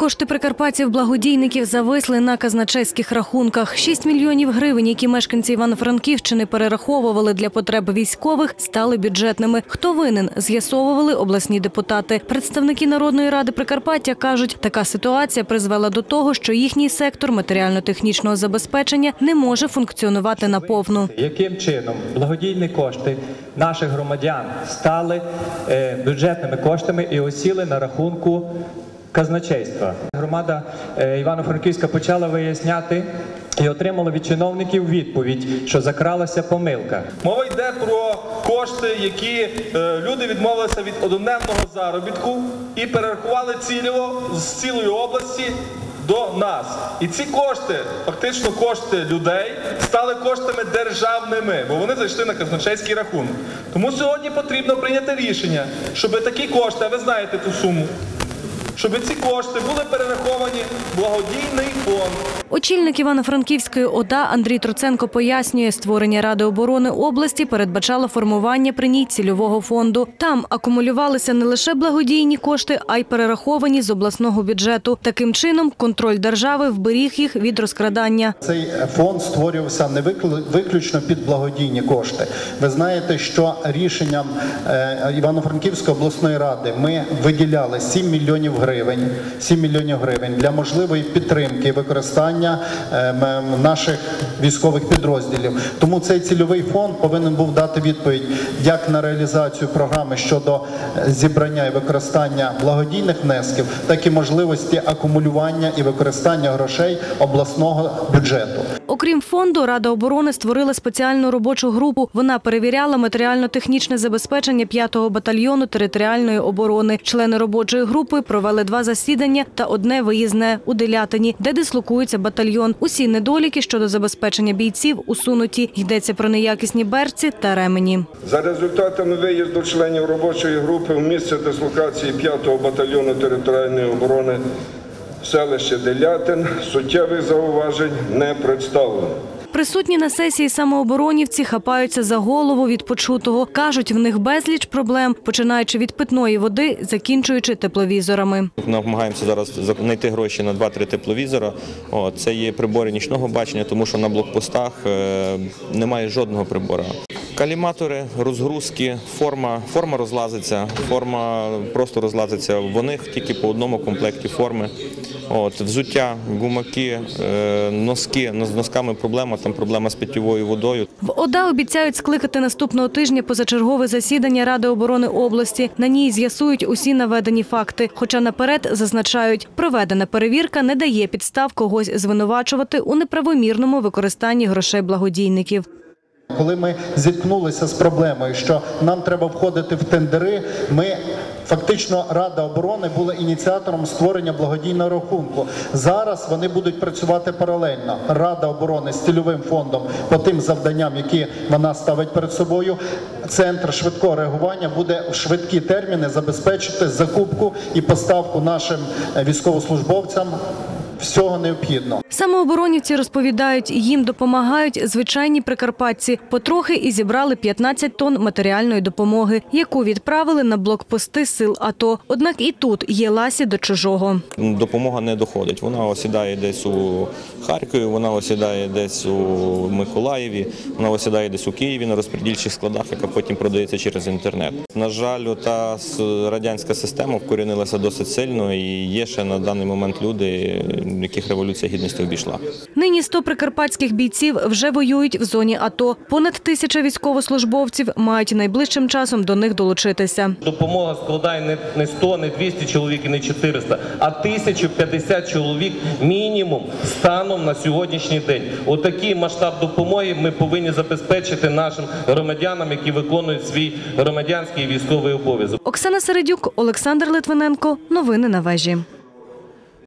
Кошти прикарпатців благодійників зависли на казначейських рахунках. 6 мільйонів гривень, які мешканці Івано-Франківщини перераховували для потреб військових, стали бюджетними. Хто винен, з'ясовували обласні депутати. Представники Народної ради Прикарпаття кажуть, така ситуація призвела до того, що їхній сектор матеріально-технічного забезпечення не може функціонувати наповну. Яким чином благодійні кошти наших громадян стали е, бюджетними коштами і осіли на рахунку казначейства? Громада е, Івано-Франківська почала виясняти і отримала від чиновників відповідь, що закралася помилка. Мова йде про кошти, які е, люди відмовилися від однодневного заробітку і перерахували цільово з цілої області до нас. І ці кошти, фактично кошти людей, стали коштами державними, бо вони зайшли на казначейський рахунок. Тому сьогодні потрібно прийняти рішення, щоб такі кошти, а ви знаєте ту суму, щоб ці кошти були перераховані в благодійний фонд. Очільник Івано-Франківської ОДА Андрій Троценко пояснює, створення Ради оборони області передбачало формування при ній цільового фонду. Там акумулювалися не лише благодійні кошти, а й перераховані з обласного бюджету. Таким чином, контроль держави вберіг їх від розкрадання. Цей фонд створювався не виклю- виключно під благодійні кошти. Ви знаєте, що рішенням е, Івано-Франківської обласної ради ми виділяли 7 мільйонів гривень, 7 мільйонів гривень для можливої підтримки використання е, наших військових підрозділів. Тому цей цільовий фонд повинен був дати відповідь як на реалізацію програми щодо е, зібрання і використання благодійних внесків, так і можливості акумулювання і використання грошей обласного бюджету. Окрім фонду, Рада оборони створила спеціальну робочу групу. Вона перевіряла матеріально-технічне забезпечення 5-го батальйону територіальної оборони. Члени робочої групи провели два засідання та одне виїзне у Делятині, де дислокується батальйон. Усі недоліки щодо забезпечення бійців усунуті. Йдеться про неякісні берці та ремені. За результатами виїзду членів робочої групи в місце дислокації 5-го батальйону територіальної оборони селище Делятин суттєвих зауважень не представлено. Присутні на сесії самооборонівці хапаються за голову від почутого. Кажуть, в них безліч проблем, починаючи від питної води, закінчуючи тепловізорами. Намагаємося зараз знайти гроші на 2-3 тепловізора. О, це є прибори нічного бачення, тому що на блокпостах е, немає жодного прибора. Каліматори, розгрузки, форма, форма розлазиться, форма просто розлазиться. В них тільки по одному комплекті форми. От, взуття, гумаки, е, носки. З носками проблема, там проблема з питьовою водою. В ОДА обіцяють скликати наступного тижня позачергове засідання Ради оборони області. На ній з'ясують усі наведені факти. Хоча наперед зазначають, проведена перевірка не дає підстав когось звинувачувати у неправомірному використанні грошей благодійників. Коли ми зіткнулися з проблемою, що нам треба входити в тендери, ми фактично Рада оборони була ініціатором створення благодійного рахунку. Зараз вони будуть працювати паралельно. Рада оборони з цільовим фондом по тим завданням, які вона ставить перед собою. Центр швидкого реагування буде в швидкі терміни забезпечити закупку і поставку нашим е, військовослужбовцям всього необхідного. Самооборонівці розповідають, їм допомагають звичайні прикарпатці. Потрохи і зібрали 15 тонн матеріальної допомоги, яку відправили на блокпости сил АТО. Однак і тут є ласі до чужого. Допомога не доходить. Вона осідає десь у Харкові, вона осідає десь у Миколаєві, вона осідає десь у Києві на розподільчих складах, яка потім продається через інтернет. На жаль, та радянська система вкорінилася досить сильно, і є ще на даний момент люди, яких революція гідності обійшла. Нині 100 прикарпатських бійців вже воюють в зоні АТО. Понад тисяча військовослужбовців мають найближчим часом до них долучитися. Допомога складає не, не 100, не 200 чоловік і не 400, а 1050 чоловік мінімум станом на сьогоднішній день. Отакий масштаб допомоги ми повинні забезпечити нашим громадянам, які виконують свій громадянський і військовий обов'язок. Оксана Середюк, Олександр Литвиненко. Новини на вежі.